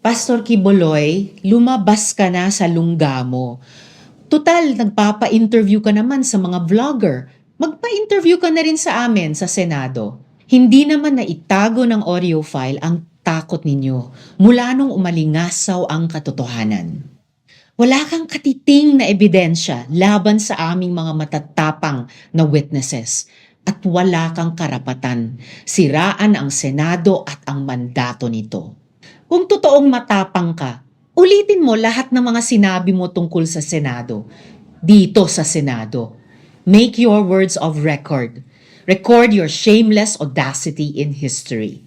Pastor Kiboloy, lumabas ka na sa lungga mo. Tutal, nagpapa-interview ka naman sa mga vlogger. Magpa-interview ka na rin sa amin sa Senado. Hindi naman na itago ng audio file ang takot ninyo mula nung umalingasaw ang katotohanan. Wala kang katiting na ebidensya laban sa aming mga matatapang na witnesses at wala kang karapatan siraan ang Senado at ang mandato nito. Kung totoong matapang ka, ulitin mo lahat ng mga sinabi mo tungkol sa Senado. Dito sa Senado. Make your words of record. Record your shameless audacity in history.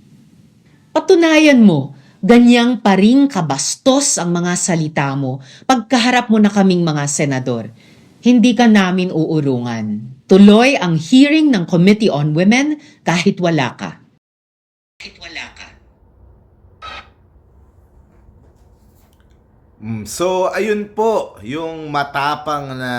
Patunayan mo, ganyang paring kabastos ang mga salita mo pagkaharap mo na kaming mga senador. Hindi ka namin uurungan. Tuloy ang hearing ng Committee on Women kahit wala ka. Kahit wala ka. Mm, so, ayun po, yung matapang na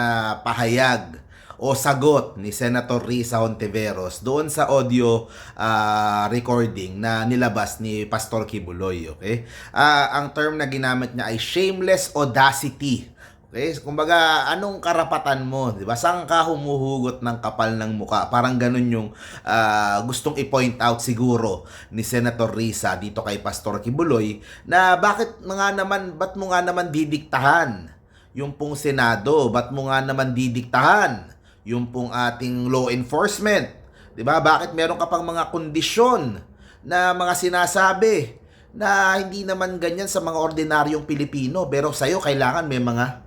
pahayag o sagot ni Senator Risa Hontiveros doon sa audio ah, recording na nilabas ni Pastor Kibuloy, okay? Ah, ang term na ginamit niya ay shameless audacity. Okay? Kumbaga, anong karapatan mo, 'di ba? Saan ka humuhugot ng kapal ng muka? Parang ganun yung ah, gustong i-point out siguro ni Senator Risa dito kay Pastor Kibuloy na bakit nga naman ba't mo nga naman didiktahan yung pong Senado, ba't mo nga naman didiktahan yung pong ating law enforcement? 'Di ba? Bakit meron ka pang mga kondisyon na mga sinasabi na hindi naman ganyan sa mga ordinaryong Pilipino pero sa'yo kailangan may mga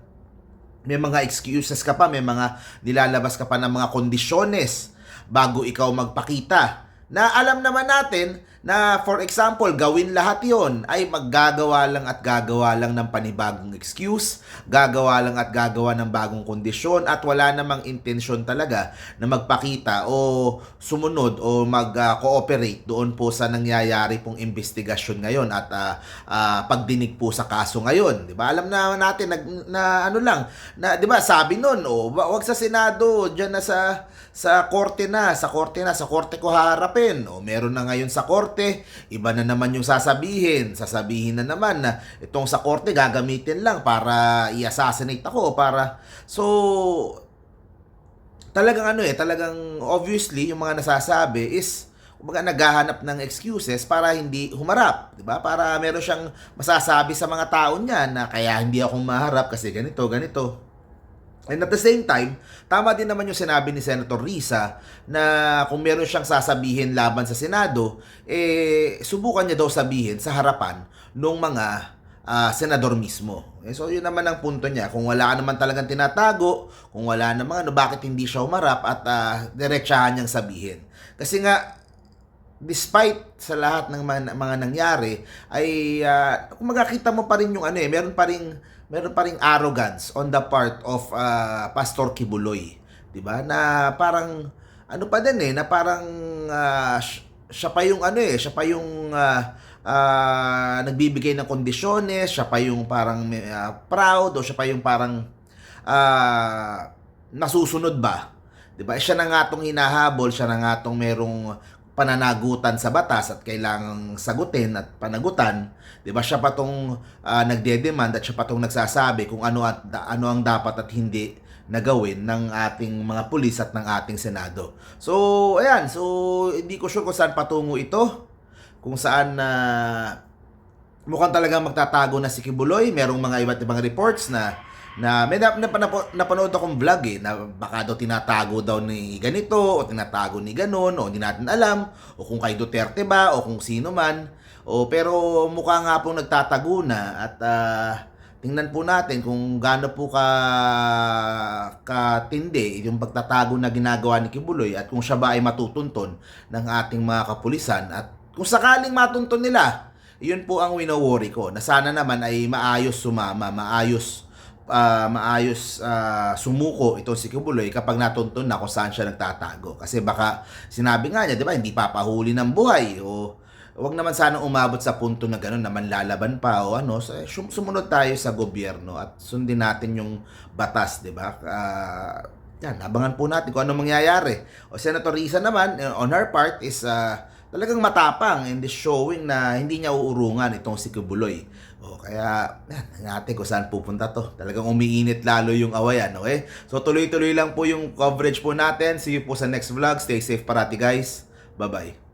may mga excuses ka pa, may mga nilalabas ka pa ng mga kondisyones bago ikaw magpakita. Na alam naman natin na for example, gawin lahat yon ay maggagawa lang at gagawa lang ng panibagong excuse, gagawa lang at gagawa ng bagong kondisyon at wala namang intensyon talaga na magpakita o sumunod o mag-cooperate doon po sa nangyayari pong investigasyon ngayon at ah, ah, pagdinig po sa kaso ngayon, 'di ba? Alam na natin nag, na ano lang, na 'di ba, sabi noon, oh, wa- wag sa Senado, diyan na sa sa korte na, sa korte na, sa korte ko haharapin. O meron na ngayon sa korte, iba na naman yung sasabihin. Sasabihin na naman na itong sa korte gagamitin lang para i-assassinate ako, para so talagang ano eh, talagang obviously yung mga nasasabi is kumbaga naghahanap ng excuses para hindi humarap, 'di ba? Para meron siyang masasabi sa mga tao niya na kaya hindi ako maharap kasi ganito, ganito. And at the same time, tama din naman yung sinabi ni Senator Risa na kung meron siyang sasabihin laban sa Senado, eh subukan niya daw sabihin sa harapan ng mga ah, senador mismo. Eh, so yun naman ang punto niya. Kung wala naman talagang tinatago, kung wala namang ano, bakit hindi siya umarap at uh, diretsahan niyang sabihin. Kasi nga, despite sa lahat ng mga, mga nangyari ay uh, kung mo pa rin yung ano eh meron pa rin meron pa ring arrogance on the part of uh, Pastor Kibuloy 'di ba na parang ano pa din eh na parang uh, siya pa yung ano eh siya pa yung uh, uh, nagbibigay ng kondisyones siya pa yung parang uh, proud o siya pa yung parang uh, nasusunod ba 'di ba? Siya na nga tong hinahabol, siya na nga tong merong pananagutan sa batas at kailangang sagutin at panagutan, 'di ba? Siya pa tong ah, nagde-demand at siya pa tong nagsasabi kung ano at ano ang dapat at hindi na gawin ng ating mga pulis at ng ating Senado. So, ayan. So, hindi ko sure kung saan patungo ito. Kung saan na mukhang talaga magtatago na si Kibuloy. Merong mga iba't ibang reports na na may nap, nap, nap, napanood akong vlog eh na baka daw tinatago daw ni ganito o tinatago ni ganon o hindi natin alam o kung kay Duterte ba o kung sino man. O pero mukha nga pong nagtatago na at ah, tingnan po natin kung gaano po ka katindi yung pagtatago na ginagawa ni Kibuloy at kung siya ba ay matutunton ng ating mga kapulisan at kung sakaling matunton nila yun po ang wino-worry ko na sana naman ay maayos sumama, maayos ah, maayos ah, sumuko itong si Kibuloy kapag natuntun na kung saan siya nagtatago. Kasi baka sinabi nga niya, di ba, hindi papahuli ng buhay o wag naman sana umabot sa punto na gano'n na manlalaban pa o ano. Eh, sum- sumunod tayo sa gobyerno at sundin natin yung batas, di ba? Ah, yan, abangan po natin kung ano mangyayari. O Senator Risa naman, eh, on her part, is ah, talagang matapang and showing na hindi niya uurungan itong si Kibuloy. O kaya, yan, natin kung saan pupunta to. Talagang umiinit lalo yung awayan, okay? So tuloy-tuloy lang po yung coverage po natin. See you po sa next vlog. Stay safe parati guys. Bye-bye.